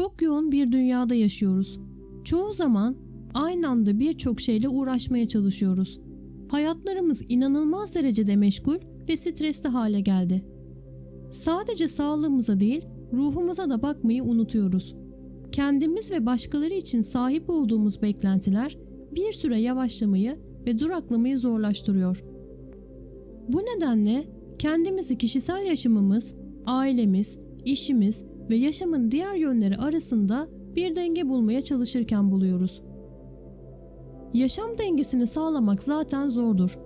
Çok yoğun bir dünyada yaşıyoruz. Çoğu zaman aynı anda birçok şeyle uğraşmaya çalışıyoruz. Hayatlarımız inanılmaz derecede meşgul ve stresli hale geldi. Sadece sağlığımıza değil, ruhumuza da bakmayı unutuyoruz. Kendimiz ve başkaları için sahip olduğumuz beklentiler bir süre yavaşlamayı ve duraklamayı zorlaştırıyor. Bu nedenle kendimizi kişisel yaşamımız, ailemiz, işimiz ve yaşamın diğer yönleri arasında bir denge bulmaya çalışırken buluyoruz. Yaşam dengesini sağlamak zaten zordur.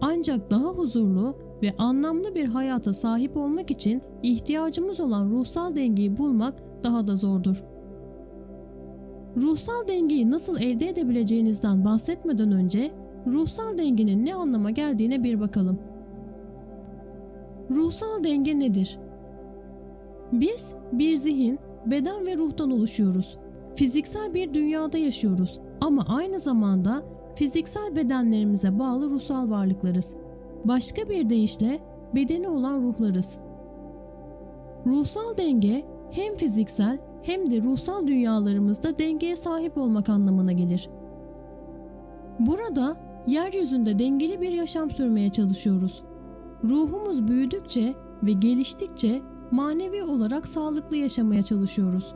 Ancak daha huzurlu ve anlamlı bir hayata sahip olmak için ihtiyacımız olan ruhsal dengeyi bulmak daha da zordur. Ruhsal dengeyi nasıl elde edebileceğinizden bahsetmeden önce ruhsal dengenin ne anlama geldiğine bir bakalım. Ruhsal denge nedir? Biz bir zihin, beden ve ruhtan oluşuyoruz. Fiziksel bir dünyada yaşıyoruz ama aynı zamanda fiziksel bedenlerimize bağlı ruhsal varlıklarız. Başka bir deyişle bedeni olan ruhlarız. Ruhsal denge hem fiziksel hem de ruhsal dünyalarımızda dengeye sahip olmak anlamına gelir. Burada yeryüzünde dengeli bir yaşam sürmeye çalışıyoruz. Ruhumuz büyüdükçe ve geliştikçe manevi olarak sağlıklı yaşamaya çalışıyoruz.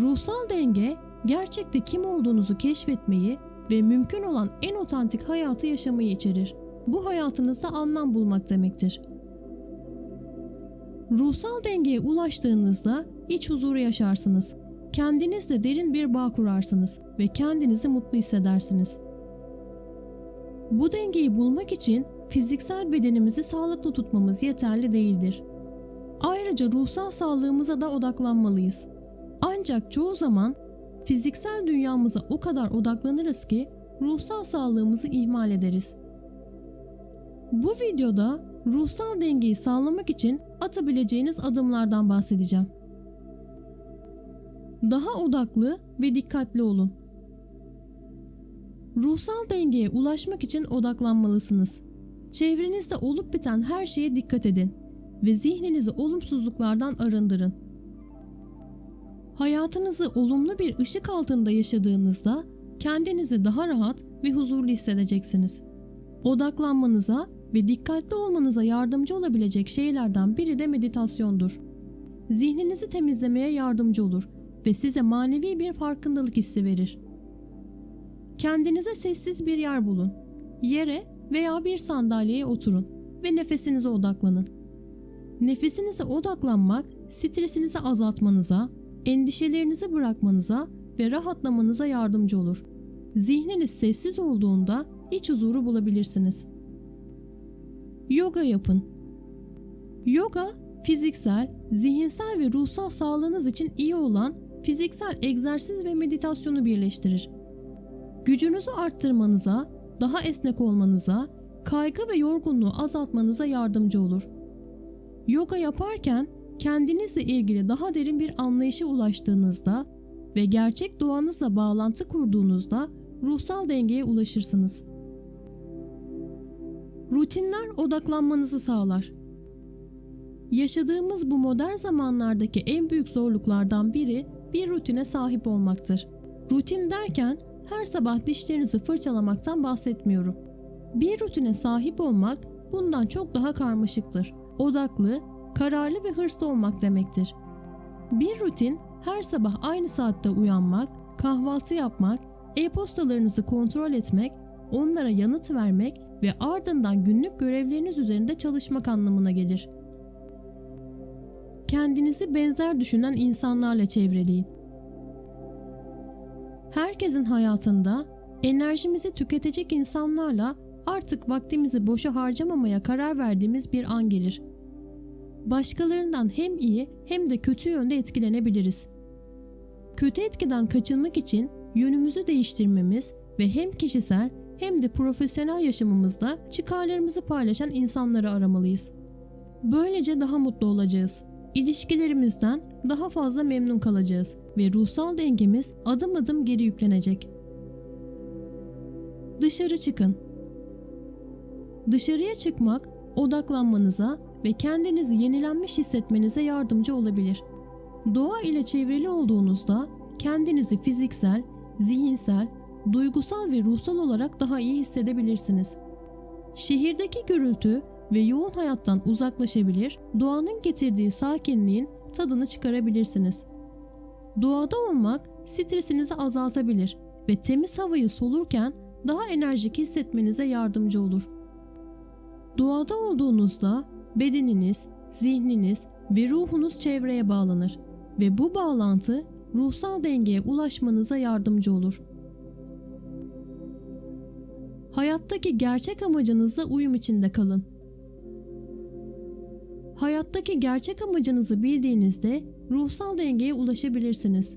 Ruhsal denge gerçekte kim olduğunuzu keşfetmeyi ve mümkün olan en otantik hayatı yaşamayı içerir. Bu hayatınızda anlam bulmak demektir. Ruhsal dengeye ulaştığınızda iç huzuru yaşarsınız. Kendinizle derin bir bağ kurarsınız ve kendinizi mutlu hissedersiniz. Bu dengeyi bulmak için fiziksel bedenimizi sağlıklı tutmamız yeterli değildir. Ayrıca ruhsal sağlığımıza da odaklanmalıyız. Ancak çoğu zaman fiziksel dünyamıza o kadar odaklanırız ki ruhsal sağlığımızı ihmal ederiz. Bu videoda ruhsal dengeyi sağlamak için atabileceğiniz adımlardan bahsedeceğim. Daha odaklı ve dikkatli olun. Ruhsal dengeye ulaşmak için odaklanmalısınız. Çevrenizde olup biten her şeye dikkat edin ve zihninizi olumsuzluklardan arındırın. Hayatınızı olumlu bir ışık altında yaşadığınızda kendinizi daha rahat ve huzurlu hissedeceksiniz. Odaklanmanıza ve dikkatli olmanıza yardımcı olabilecek şeylerden biri de meditasyondur. Zihninizi temizlemeye yardımcı olur ve size manevi bir farkındalık hissi verir. Kendinize sessiz bir yer bulun. Yere veya bir sandalyeye oturun ve nefesinize odaklanın. Nefesinize odaklanmak stresinizi azaltmanıza, endişelerinizi bırakmanıza ve rahatlamanıza yardımcı olur. Zihniniz sessiz olduğunda iç huzuru bulabilirsiniz. Yoga yapın. Yoga, fiziksel, zihinsel ve ruhsal sağlığınız için iyi olan fiziksel egzersiz ve meditasyonu birleştirir. Gücünüzü arttırmanıza, daha esnek olmanıza, kaygı ve yorgunluğu azaltmanıza yardımcı olur. Yoga yaparken kendinizle ilgili daha derin bir anlayışa ulaştığınızda ve gerçek doğanızla bağlantı kurduğunuzda ruhsal dengeye ulaşırsınız. Rutinler odaklanmanızı sağlar. Yaşadığımız bu modern zamanlardaki en büyük zorluklardan biri bir rutine sahip olmaktır. Rutin derken her sabah dişlerinizi fırçalamaktan bahsetmiyorum. Bir rutine sahip olmak bundan çok daha karmaşıktır. Odaklı, kararlı ve hırslı olmak demektir. Bir rutin her sabah aynı saatte uyanmak, kahvaltı yapmak, e-postalarınızı kontrol etmek, onlara yanıt vermek ve ardından günlük görevleriniz üzerinde çalışmak anlamına gelir. Kendinizi benzer düşünen insanlarla çevreleyin. Herkesin hayatında enerjimizi tüketecek insanlarla artık vaktimizi boşa harcamamaya karar verdiğimiz bir an gelir. Başkalarından hem iyi hem de kötü yönde etkilenebiliriz. Kötü etkiden kaçınmak için yönümüzü değiştirmemiz ve hem kişisel hem de profesyonel yaşamımızda çıkarlarımızı paylaşan insanları aramalıyız. Böylece daha mutlu olacağız. İlişkilerimizden daha fazla memnun kalacağız ve ruhsal dengemiz adım adım geri yüklenecek. Dışarı çıkın. Dışarıya çıkmak odaklanmanıza ve kendinizi yenilenmiş hissetmenize yardımcı olabilir. Doğa ile çevrili olduğunuzda kendinizi fiziksel, zihinsel, duygusal ve ruhsal olarak daha iyi hissedebilirsiniz. Şehirdeki gürültü ve yoğun hayattan uzaklaşabilir, doğanın getirdiği sakinliğin tadını çıkarabilirsiniz. Doğada olmak stresinizi azaltabilir ve temiz havayı solurken daha enerjik hissetmenize yardımcı olur. Doğada olduğunuzda bedeniniz, zihniniz ve ruhunuz çevreye bağlanır ve bu bağlantı ruhsal dengeye ulaşmanıza yardımcı olur. Hayattaki gerçek amacınızla uyum içinde kalın. Hayattaki gerçek amacınızı bildiğinizde ruhsal dengeye ulaşabilirsiniz.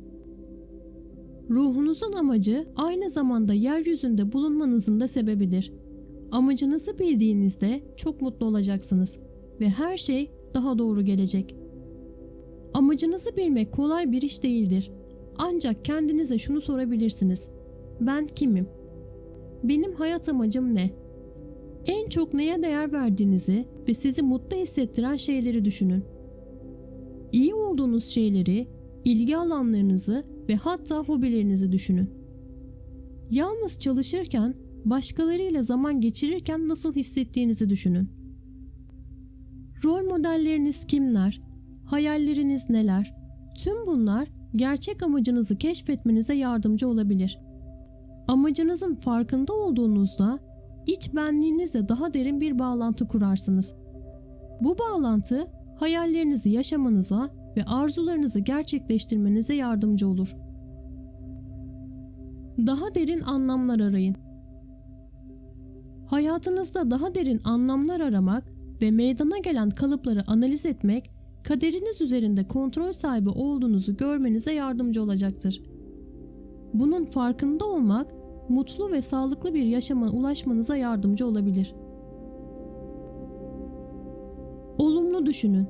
Ruhunuzun amacı aynı zamanda yeryüzünde bulunmanızın da sebebidir. Amacınızı bildiğinizde çok mutlu olacaksınız ve her şey daha doğru gelecek. Amacınızı bilmek kolay bir iş değildir. Ancak kendinize şunu sorabilirsiniz. Ben kimim? Benim hayat amacım ne? En çok neye değer verdiğinizi ve sizi mutlu hissettiren şeyleri düşünün. İyi olduğunuz şeyleri, ilgi alanlarınızı ve hatta hobilerinizi düşünün. Yalnız çalışırken, başkalarıyla zaman geçirirken nasıl hissettiğinizi düşünün. Rol modelleriniz kimler? Hayalleriniz neler? Tüm bunlar gerçek amacınızı keşfetmenize yardımcı olabilir. Amacınızın farkında olduğunuzda iç benliğinizle daha derin bir bağlantı kurarsınız. Bu bağlantı hayallerinizi yaşamanıza ve arzularınızı gerçekleştirmenize yardımcı olur. Daha derin anlamlar arayın. Hayatınızda daha derin anlamlar aramak ve meydana gelen kalıpları analiz etmek, kaderiniz üzerinde kontrol sahibi olduğunuzu görmenize yardımcı olacaktır. Bunun farkında olmak, mutlu ve sağlıklı bir yaşama ulaşmanıza yardımcı olabilir. Olumlu düşünün.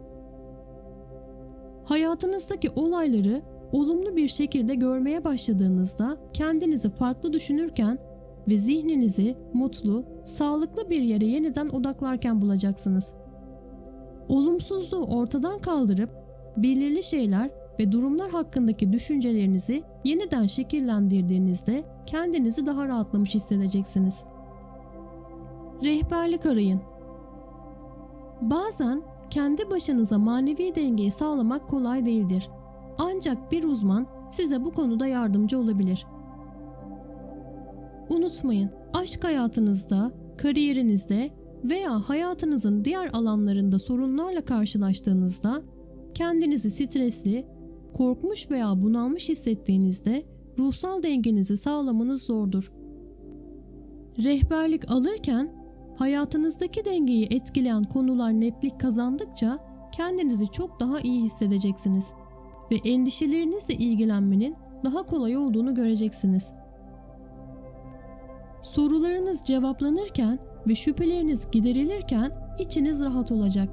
Hayatınızdaki olayları olumlu bir şekilde görmeye başladığınızda kendinizi farklı düşünürken ve zihninizi mutlu, sağlıklı bir yere yeniden odaklarken bulacaksınız. Olumsuzluğu ortadan kaldırıp belirli şeyler ve durumlar hakkındaki düşüncelerinizi yeniden şekillendirdiğinizde kendinizi daha rahatlamış hissedeceksiniz. Rehberlik arayın. Bazen kendi başınıza manevi dengeyi sağlamak kolay değildir. Ancak bir uzman size bu konuda yardımcı olabilir. Unutmayın, aşk hayatınızda, kariyerinizde veya hayatınızın diğer alanlarında sorunlarla karşılaştığınızda kendinizi stresli, korkmuş veya bunalmış hissettiğinizde ruhsal dengenizi sağlamanız zordur. Rehberlik alırken hayatınızdaki dengeyi etkileyen konular netlik kazandıkça kendinizi çok daha iyi hissedeceksiniz ve endişelerinizle ilgilenmenin daha kolay olduğunu göreceksiniz. Sorularınız cevaplanırken ve şüpheleriniz giderilirken içiniz rahat olacak.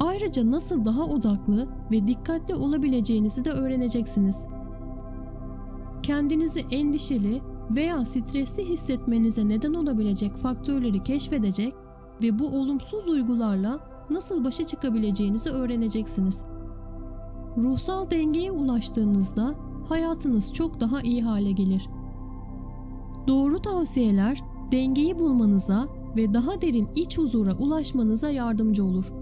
Ayrıca nasıl daha odaklı ve dikkatli olabileceğinizi de öğreneceksiniz. Kendinizi endişeli veya stresli hissetmenize neden olabilecek faktörleri keşfedecek ve bu olumsuz duygularla nasıl başa çıkabileceğinizi öğreneceksiniz. Ruhsal dengeye ulaştığınızda hayatınız çok daha iyi hale gelir. Doğru tavsiyeler dengeyi bulmanıza ve daha derin iç huzura ulaşmanıza yardımcı olur.